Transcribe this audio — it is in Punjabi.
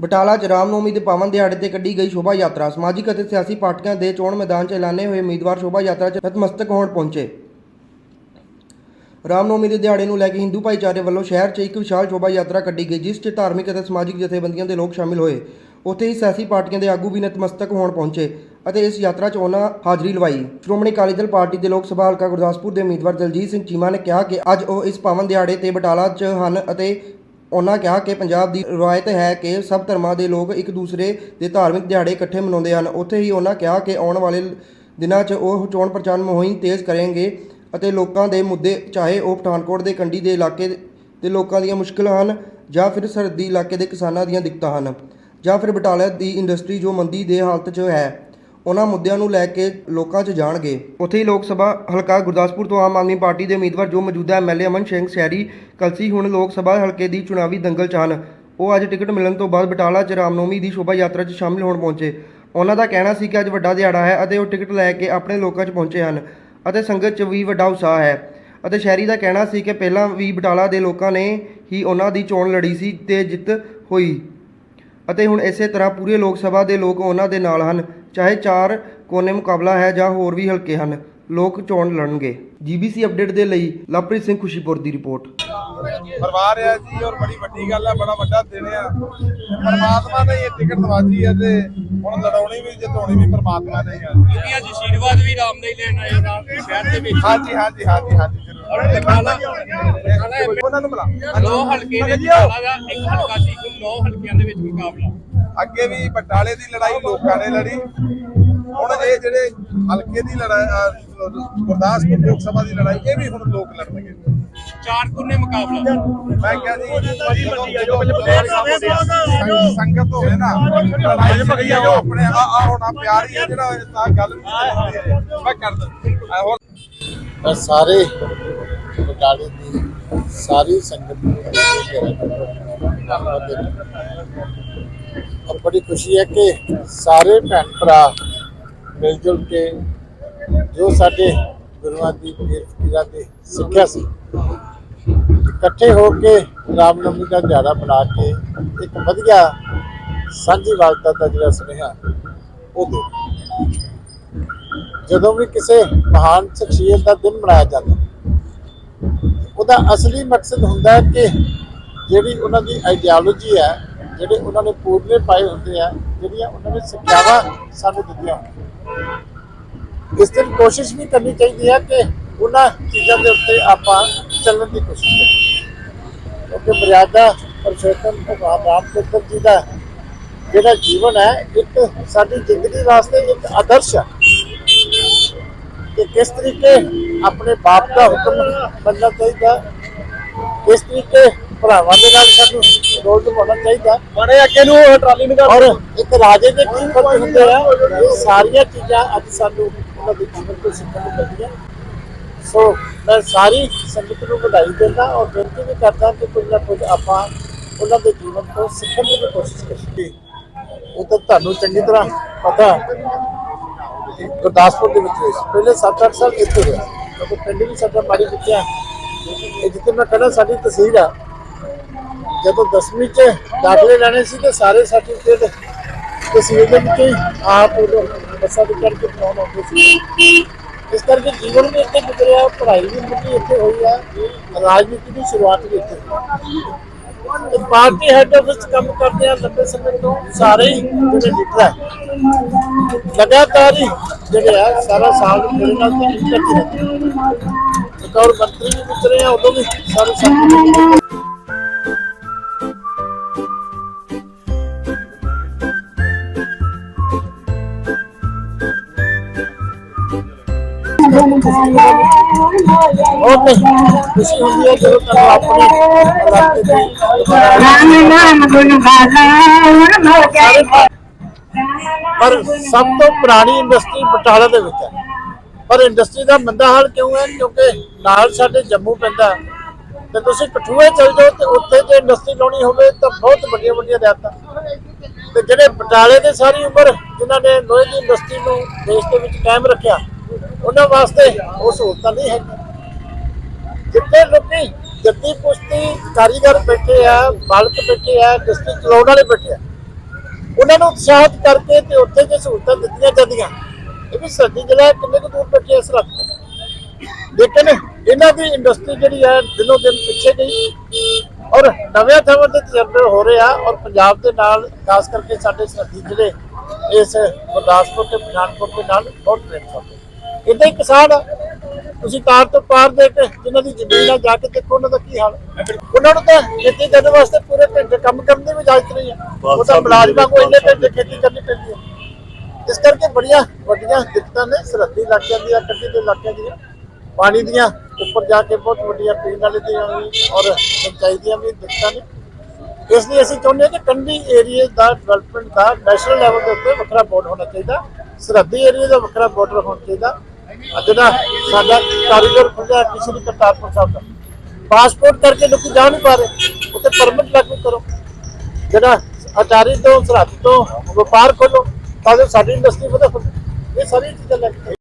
ਬਟਾਲਾ 'ਚ ਰਾਮਨੌਮੀ ਦੇ ਪਾਵਨ ਦਿਹਾੜੇ ਤੇ ਕੱਢੀ ਗਈ ਸ਼ੋਭਾ ਯਾਤਰਾ। ਸਮਾਜਿਕ ਅਤੇ ਸਿਆਸੀ ਪਾਰਟੀਆਂ ਦੇ ਚੋਣ ਮੈਦਾਨ 'ਚ ਐਲਾਨੇ ਹੋਏ ਉਮੀਦਵਾਰ ਸ਼ੋਭਾ ਯਾਤਰਾ 'ਚ ਨਤਮਸਤਕ ਹੋਣ ਪਹੁੰਚੇ। ਰਾਮਨੌਮੀ ਦੇ ਦਿਹਾੜੇ ਨੂੰ ਲੈ ਕੇ ਹਿੰਦੂ ਭਾਈਚਾਰੇ ਵੱਲੋਂ ਸ਼ਹਿਰ 'ਚ ਇੱਕ ਵਿਸ਼ਾਲ ਸ਼ੋਭਾ ਯਾਤਰਾ ਕੱਢੀ ਗਈ, ਜਿਸ 'ਚ ਧਾਰਮਿਕ ਅਤੇ ਸਮਾਜਿਕ ਜਥੇਬੰਦੀਆਂ ਦੇ ਲੋਕ ਸ਼ਾਮਿਲ ਹੋਏ। ਉੱਥੇ ਹੀ ਸਿਆਸੀ ਪਾਰਟੀਆਂ ਦੇ ਆਗੂ ਵੀ ਨਤਮਸਤਕ ਹੋਣ ਪਹੁੰਚੇ ਅਤੇ ਇਸ ਯਾਤਰਾ 'ਚ ਉਹਨਾਂ ਹਾਜ਼ਰੀ ਲਵਾਈ। ਸ਼੍ਰੋਮਣੀ ਅਕਾਲੀ ਦਲ ਪਾਰਟੀ ਦੇ ਲੋਕ ਸਭਾ ਹਲਕਾ ਗੁਰਦਾਸਪੁਰ ਦੇ ਉਮੀਦਵਾਰ ਦਲਜੀਤ ਸਿੰਘ ਚੀਮਾ ਨੇ ਕਿਹਾ ਕਿ ਅੱਜ ਉਹ ਇਸ ਪਾਵਨ ਦਿਹਾੜੇ ਤੇ ਬਟਾਲਾ 'ਚ ਹਨ ਅਤੇ ਉਹਨਾਂ ਕਿਹਾ ਕਿ ਪੰਜਾਬ ਦੀ ਰਵਾਇਤ ਹੈ ਕਿ ਸਭ ਧਰਮਾਂ ਦੇ ਲੋਕ ਇੱਕ ਦੂਸਰੇ ਦੇ ਧਾਰਮਿਕ ਦਿਹਾੜੇ ਇਕੱਠੇ ਮਨਾਉਂਦੇ ਹਨ। ਉੱਥੇ ਹੀ ਉਹਨਾਂ ਕਿਹਾ ਕਿ ਆਉਣ ਵਾਲੇ ਦਿਨਾਂ 'ਚ ਉਹ ਚੋਣ ਪ੍ਰਚਾਰ ਮੁਹਿੰਮ ਤੇਜ਼ ਕਰਨਗੇ ਅਤੇ ਲੋਕਾਂ ਦੇ ਮੁੱਦੇ, ਚਾਹੇ ਉਹ ਪਠਾਨਕੋਟ ਦੇ ਕੰਢੀ ਦੇ ਇਲਾਕੇ ਦੇ ਲੋਕਾਂ ਦੀਆਂ ਮੁਸ਼ਕਲਾਂ ਹਨ ਜਾਂ ਫਿਰ ਸਰਹੱਦੀ ਇਲਾਕੇ ਦੇ ਕਿਸਾਨਾਂ ਦੀਆਂ ਦਿੱਕਤਾਂ ਹਨ ਜਾਂ ਫਿਰ ਬਟਾਲਾ ਦੀ ਇੰਡਸਟਰੀ ਜੋ ਮੰਦੀ ਦੇ ਹਾਲਤ 'ਚ ਹੈ। ਉਹਨਾਂ ਮੁੱਦਿਆਂ ਨੂੰ ਲੈ ਕੇ ਲੋਕਾਂ 'ਚ ਜਾਣਗੇ। ਉੱਥੇ ਹੀ ਲੋਕ ਸਭਾ ਹਲਕਾ ਗੁਰਦਾਸਪੁਰ ਤੋਂ ਆਮ ਆਦਮੀ ਪਾਰਟੀ ਦੇ ਉਮੀਦਵਾਰ ਜੋ ਮੌਜੂਦਾ ਐਮਐਲਏ ਅਮਨ ਸਿੰਘ ਸ਼ਹਿਰੀ ਕਲਸੀ ਹੁਣ ਲੋਕ ਸਭਾ ਹਲਕੇ ਦੀ ਚੁਣਾਵੀ ਦੰਗਲ 'ਚ ਹਨ। ਉਹ ਅੱਜ ਟਿਕਟ ਮਿਲਣ ਤੋਂ ਬਾਅਦ ਬਟਾਲਾ 'ਚ ਰਾਮਨੌਮੀ ਦੀ ਸ਼ੋਭਾ ਯਾਤਰਾ 'ਚ ਸ਼ਾਮਿਲ ਹੋਣ ਪਹੁੰਚੇ। ਉਹਨਾਂ ਦਾ ਕਹਿਣਾ ਸੀ ਕਿ ਅੱਜ ਵੱਡਾ ਦਿਹਾੜਾ ਹੈ ਅਤੇ ਉਹ ਟਿਕਟ ਲੈ ਕੇ ਆਪਣੇ ਲੋਕਾਂ 'ਚ ਪਹੁੰਚੇ ਹਨ ਅਤੇ ਸੰਗਤ 'ਚ ਵੀ ਵੱਡਾ ਉਤਸ਼ਾਹ ਹੈ। ਅਤੇ ਸ਼ਹਿਰੀ ਦਾ ਕਹਿਣਾ ਸੀ ਕਿ ਪਹਿਲਾਂ ਵੀ ਬਟਾਲਾ ਦੇ ਲੋਕਾਂ ਨੇ ਹੀ ਉਹਨਾਂ ਦੀ ਚੋਣ ਲੜੀ ਸੀ ਤੇ ਜਿੱਤ ਹੋਈ। ਅਤੇ ਹੁਣ ਇਸੇ ਤਰ੍ਹਾਂ ਪੂਰੇ ਲੋਕ ਸਭਾ ਦੇ ਲੋਕ ਉਹਨਾਂ ਦੇ ਨਾਲ ਹਨ। ਚਾਹੇ ਚਾਰ ਕੋਨੇ ਮੁਕਾਬਲਾ ਹੈ ਜਾਂ ਹੋਰ ਵੀ ਹਲਕੇ ਹਨ ਲੋਕ ਚੋਣ ਲੜਨਗੇ। ਜੀਬੀਸੀ ਅਪਡੇਟ ਦੇ ਲਈ ਲਵਪ੍ਰੀਤ ਸਿੰਘ ਖੁਸ਼ੀਪੁਰ ਦੀ ਰਿਪੋਰਟ। ਪਰਿਵਾਰ ਆ ਜੀ ਔਰ ਬੜੀ ਵੱਡੀ ਗੱਲ ਆ ਬੜਾ ਵੱਡਾ ਦਿਨ ਆ ਪਰਮਾਤਮਾ ਨੇ ਇਹ ਟਿਕਟ ਦਵਾਜੀ ਆ ਤੇ ਹੁਣ ਲੜਾਉਣੀ ਵੀ ਜਿਤਾਉਣੀ ਵੀ ਪਰਮਾਤਮਾ ਨੇ ਹੀ। ਆ ਕਿਉਂਕਿ ਅੱਜ ਆਸ਼ੀਰਵਾਦ ਵੀ ਰਾਮ ਦਾ ਹੀ ਲੈਣ ਆਏ ਰਾਮ ਦੇ ਸ਼ਹਿਰ ਦੇ ਵਿੱਚ। ਹਾਂਜੀ ਹਾਂਜੀ ਹਾਂਜੀ ਹਾਂਜੀ ਜ਼ਰੂਰ। ਔਰ ਬਟਾਲਾ ਉਹਨਾਂ ਨੂੰ ਬੁਲਾ ਨੌ ਹਲਕੇ ਦੇ ਬਟਾਲਾ ਦਾ ਇੱਕ ਹਲਕਾ ਸੀ ਨੌ ਹਲਕਿਆਂ ਦੇ ਵਿੱਚ ਮੁਕਾਬਲਾ। ਅੱਗੇ ਵੀ ਬਟਾਲੇ ਦੀ ਲੜਾਈ ਲੋਕਾਂ ਨੇ ਲੜੀ। ਹੁਣ ਇਹ ਜਿਹੜੇ ਹਲਕੇ ਦੀ ਲੜਾਈ ਗੁਰਦਾਸਪੁਰ ਲੋਕ ਸਭਾ ਦੀ ਲੜਾਈ ਇਹ ਵੀ ਹੁਣ ਲੋਕ ਲੜਨਗੇ। ਚਾਰ ਕੋਨੇ ਮੁਕਾਬਲਾ। ਮੈਂ ਕਿਹਾ ਜੀ ਸੰਗ- ਸੰਗਤ ਹੋਵੇ ਨਾ ਲੜਾਈ ਭਗਈ ਆ ਆਪਣੇ ਆ ਆ ਹੋਣਾ ਪਿਆਰ ਹੀ ਆ ਜਿਹੜਾ ਨਾਲ ਗੱਲ ਮੈਂ ਕਰ ਦਿੰਦਾ ਹੋਰ। ਮੈਂ ਸਾਰੇ ਬਟਾਲੇ ਦੀ ਸਾਰੀ ਸੰਗਤ ਨੂੰ ਔਰ ਬੜੀ ਖੁਸ਼ੀ ਹੈ ਕਿ ਸਾਰੇ ਭੈਣ ਭਰਾ ਮਿਲ ਜੁਲ ਕੇ ਜੋ ਸਾਡੇ ਗੁਰੂਆਂ ਦੀ ਪੀਰ ਫਕੀਰਾਂ ਦੀ ਸਿੱਖਿਆ ਸੀ, ਇਕੱਠੇ ਹੋ ਕੇ ਰਾਮਨਵਮੀ ਦਾ ਦਿਹਾੜਾ ਬਣਾ ਕੇ ਇੱਕ ਵਧੀਆ ਸਾਂਝੀ ਵਾਲਤਾ ਦਾ ਜਿਹੜਾ ਸੁਨੇਹਾ, ਉਹ ਦੇ ਜਦੋਂ ਵੀ ਕਿਸੇ ਮਹਾਨ ਸ਼ਖਸੀਅਤ ਦਾ ਦਿਨ ਮਨਾਇਆ ਜਾਂਦਾ, ਉਹਦਾ ਅਸਲੀ ਮਕਸਦ ਹੁੰਦਾ ਹੈ ਕਿ ਜਿਹੜੀ ਉਹਨਾਂ ਦੀ ਆਈਡੀਓਲੋਜੀ ਹੈ ਜਿਹੜੇ ਉਹਨਾਂ ਨੇ ਪੂਰਨੇ ਪਾਏ ਹੁੰਦੇ ਆ, ਜਿਹੜੀਆਂ ਉਹਨਾਂ ਨੇ ਸਿੱਖਿਆਵਾਂ ਸਾਨੂੰ ਦਿੱਤੀਆਂ ਇਸ ਦਿਨ ਕੋਸ਼ਿਸ਼ ਵੀ ਕਰਨੀ ਚਾਹੀਦੀ ਹੈ ਕਿ ਉਹਨਾਂ ਚੀਜ਼ਾਂ ਦੇ ਉੱਤੇ ਆਪਾਂ ਚੱਲਣ ਦੀ ਕੋਸ਼ਿਸ਼ ਕਰੀਏ। ਕਿਉਂਕਿ ਮਰਿਆਦਾ ਪਰਸ਼ੋਤਮ ਭਗਵਾਨ ਰਾਮਚੰਦਰ ਜੀ ਦਾ ਜਿਹੜਾ ਜੀਵਨ ਹੈ, ਇੱਕ ਸਾਡੀ ਜ਼ਿੰਦਗੀ ਵਾਸਤੇ ਇੱਕ ਆਦਰਸ਼ ਹੈ। ਕਿ ਕਿਸ ਤਰੀਕੇ ਆਪਣੇ ਬਾਪ ਦਾ ਹੁਕਮ ਮੰਨਣਾ ਚਾਹੀਦਾ, ਕਿਸ ਤਰੀਕੇ ਭਰਾਵਾਂ ਦੇ ਨਾਲ ਸਾਨੂੰ ਰੋਲ ਨਿਭਾਉਣਾ ਚਾਹੀਦਾ। ਬੜੇ ਅੱਗੇ ਨੂੰ ਟਰਾਲੀ ਨੂੰ ਔਰ ਇੱਕ ਰਾਜੇ ਦੇ ਕੀ ਫਰਜ਼ ਹੁੰਦੇ ਆ ਇਹ ਸਾਰੀਆਂ ਚੀਜ਼ਾਂ ਅੱਜ ਸਾਨੂੰ ਉਹਨਾਂ ਦੇ ਜੀਵਨ ਤੋਂ ਸਿੱਖਣ ਨੂੰ ਮਿਲਦੀਆਂ। ਸੋ ਮੈਂ ਸਾਰੀ ਸੰਗਤ ਨੂੰ ਵਧਾਈ ਦਿੰਦਾ ਔਰ ਬੇਨਤੀ ਵੀ ਕਰਦਾ ਕਿ ਕੁਝ ਨਾ ਕੁਝ ਆਪਾਂ ਉਹਨਾਂ ਦੇ ਜੀਵਨ ਤੋਂ ਸਿੱਖਣ ਦੀ ਵੀ ਕੋਸ਼ਿਸ਼ ਕਰੀਏ। ਉਹ ਤਾਂ ਤੁਹਾਨੂੰ ਚੰਗੀ ਤਰ੍ਹਾਂ ਪਤਾ ਗੁਰਦਾਸਪੁਰ ਦੇ ਵਿੱਚ। ਪਹਿਲੇ 7-8 ਸਾਲ ਇੱਥੇ ਰਿਹਾ ਕਿਉਂਕਿ ਪਿੰਡ ਵੀ ਸਾਡਾ ਮਾਰੀ ਚੁੱਕਿਆ ਇਹ ਜਿੱਥੇ ਮੈਂ ਕਹਿੰਦਾ ਸਾਡੀ ਤਸਵੀਰ ਆ ਜਦੋਂ 10ਵੀਂ ਚ ਦਾਖਲੇ ਲੈਣੇ ਸੀ ਤੇ ਸਾਰੇ ਸਰਟੀਫਿਕੇਟ ਤਸਵੀਰ ਦੇ ਵਿੱਚ ਆਪ ਬੱਸਾਂ ਦੇ ਚੜ੍ਹ ਬਣਾਉਣ ਆਉਂਦੇ ਸੀ। ਇਸ ਕਰਕੇ ਜੀਵਨ ਵੀ ਇੱਥੇ ਗੁਜ਼ਰਿਆ, ਪੜ੍ਹਾਈ ਵੀ ਮੁੱਢੀ ਇੱਥੇ ਹੋਈ ਆ, ਰਾਜਨੀਤੀ ਦੀ ਸ਼ੁਰੂਆਤ ਵੀ ਇੱਥੇ ਤੇ ਪਾਰਟੀ ਹੈੱਡ ਆਫਿਸ ਕੰਮ ਕਰਦੇ ਆ, ਲੰਬੇ ਸਮੇਂ ਤੋਂ ਸਾਰੇ ਹੀ ਜਿਹੜੇ ਲੀਡਰ ਹੈ ਲਗਾਤਾਰ ਹੀ ਜਿਹੜੇ ਆ, ਸਾਰਾ ਸਾਲ ਮੇਰੇ ਨਾਲ ਤੇ ਇਕੱਠੇ ਰਹਿੰਦੇ ਬਤੌਰ ਮੰਤਰੀ ਵੀ ਗੁਜ਼ਰੇ ਆ, ਉਦੋਂ ਵੀ ਸਾਰੇ ਸਾਥੀ ਬਹੁਤ ਖੁਸ਼ੀ ਹੁੰਦੀ ਹੈ ਜਦੋਂ ਤੁਹਾਨੂੰ ਆਪਣੇ ਪਰ ਸਭ ਤੋਂ ਪੁਰਾਣੀ ਇੰਡਸਟਰੀ ਬਟਾਲਾ ਦੇ ਵਿੱਚ ਹੈ। ਪਰ ਇੰਡਸਟਰੀ ਦਾ ਮੰਦਾ ਹਾਲ ਕਿਉਂ ਹੈ? ਕਿਉਂਕਿ ਨਾਲ ਸਾਡੇ ਜੰਮੂ ਪੈਂਦਾ ਤੇ ਤੁਸੀਂ ਕਠੂਏ ਚਲ ਜਾਓ ਤੇ ਉੱਥੇ ਜੇ ਇੰਡਸਟਰੀ ਲਾਉਣੀ ਹੋਵੇ ਤਾਂ ਬਹੁਤ ਵੱਡੀਆਂ ਵੱਡੀਆਂ ਰਿਆਤਾਂ ਤੇ ਜਿਹੜੇ ਬਟਾਲੇ ਦੇ ਸਾਰੀ ਉਮਰ ਜਿਨ੍ਹਾਂ ਨੇ ਲੋਹੇ ਦੀ ਇੰਡਸਟਰੀ ਨੂੰ ਦੇਸ਼ ਦੇ ਵਿੱਚ ਕਾਇਮ ਰੱਖਿਆ ਉਹਨਾਂ ਵਾਸਤੇ ਉਹ ਸਹੂਲਤਾਂ ਨਹੀਂ ਹੈ ਜਿੱਥੇ ਲੋਕੀ ਜੱਤੀ ਪੁਸ਼ਤੀ ਕਾਰੀਗਰ ਬੈਠੇ ਆ, ਮਾਲਕ ਬੈਠੇ ਆ ਡਿਸਟ੍ਰਿਕਟ ਚਲਾਉਣ ਵਾਲੇ ਬੈਠੇ ਆ, ਉਹਨਾਂ ਨੂੰ ਉਤਸ਼ਾਹਿਤ ਕਰਕੇ ਤੇ ਉੱਥੇ ਜੇ ਸਹੂਲਤਾਂ ਦਿੱਤੀਆਂ ਜਾਂਦੀਆਂ, ਇਹ ਵੀ ਸਰਦੀ ਜ਼ਿਲ੍ਹਾ ਕਿੰਨੇ ਕੁ ਦੂਰ ਬੈਠੇ ਇਸ ਰੱਖ ਲੇਕਿਨ ਇਹਨਾਂ ਦੀ ਇੰਡਸਟਰੀ ਜਿਹੜੀ ਹੈ ਦਿਨੋ ਦਿਨ ਪਿੱਛੇ ਗਈ ਔਰ ਨਵੇਂ ਥਾਵਾਂ ਤੇ ਤਜਰਬੇ ਹੋ ਰਹੇ ਆ ਔਰ ਪੰਜਾਬ ਦੇ ਨਾਲ, ਖਾਸ ਕਰਕੇ ਸਾਡੇ ਸਰਦੀ ਜ਼ਿਲ੍ਹੇ ਇਸ ਗੁਰਦਾਸਪੁਰ ਤੇ ਪਠਾਨਕੋਟ ਦੇ ਨਾਲ ਬਹੁਤ ਪ੍ਰੇਮ ਕਰਦੇ ਇਦਾਂ ਹੀ ਕਿਸਾਨ ਆ ਤੁਸੀਂ ਕਾਰ ਤੋਂ ਪਾਰ ਦੇ ਕੇ ਜਿਨ੍ਹਾਂ ਦੀ ਜ਼ਮੀਨ ਆ ਜਾ ਕੇ ਦੇਖੋ ਉਹਨਾਂ ਦਾ ਕੀ ਹਾਲ। ਉਹਨਾਂ ਨੂੰ ਤਾਂ ਖੇਤੀ ਕਰਨ ਵਾਸਤੇ ਪੂਰੇ ਘੰਟੇ ਕੰਮ ਕਰਨ ਦੀ ਵੀ ਇਜਾਜ਼ਤ ਨਹੀਂ ਹੈ। ਉਹ ਤਾਂ ਮੁਲਾਜ਼ਮਾਂ ਕੋਲ ਇੰਨੇ ਘੰਟੇ ਖੇਤੀ ਕਰਨੀ ਪੈਂਦੀ ਹੈ। ਇਸ ਕਰਕੇ ਬੜੀਆਂ ਵੱਡੀਆਂ ਦਿੱਕਤਾਂ ਨੇ ਸਰਹੱਦੀ ਇਲਾਕਿਆਂ ਦੀਆਂ ਕੰਢੀ ਦੇ ਇਲਾਕਿਆਂ ਦੀਆਂ। ਪਾਣੀ ਦੀਆਂ ਉੱਪਰ ਜਾ ਕੇ ਬਹੁਤ ਵੱਡੀਆਂ ਪੀਣ ਵਾਲੇ ਦੀਆਂ ਵੀ ਔਰ ਸਿੰਚਾਈ ਦੀਆਂ ਵੀ ਦਿੱਕਤਾਂ ਨੇ। ਇਸ ਲਈ ਅਸੀਂ ਚਾਹੁੰਦੇ ਹਾਂ ਕਿ ਕੰਢੀ ਏਰੀਆ ਦਾ ਡਿਵੈਲਪਮੈਂਟ ਦਾ ਨੈਸ਼ਨਲ ਲੈਵਲ ਦੇ ਉੱਤੇ ਵੱਖਰਾ ਬੋਰਡ ਹੋਣਾ ਚਾਹੀਦਾ। ਸਰਹੱਦੀ ਏਰੀਆ ਦਾ ਵੱਖਰਾ ਬੋਰਡ ਹੋਣਾ ਚਾਹੀਦਾ। ਅੱਜ ਜਿਹੜਾ ਸਾਡਾ ਕਾਰੀਗਰ ਖੁੱਲਿਆ ਕਿਸੇ ਦੀ ਕਰਤਾਰਪੁਰ ਸਾਹਿਬ ਦਾ। ਪਾਸਪੋਰਟ ਕਰਕੇ ਲੋਕ ਜਾ ਨਹੀਂ ਪਾ ਰਹੇ। ਉੱਤੇ ਪਰਮਿਟ ਲਾਗੂ ਕਰੋ। ਜਿਹੜਾ ਅਚਾਰੀ ਤੋਂ, ਸਰਹੱਦ ਤੋਂ ਵਪਾਰ ਖੋਲੋ ਤਾਂ ਜੋ ਸਾਡੀ ਇੰਡਸਟਰੀ ਵਧੇ। ਇਹ ਸਾਰੀਆਂ ਚੀਜ਼ਾਂ ਲੈ ਕੇ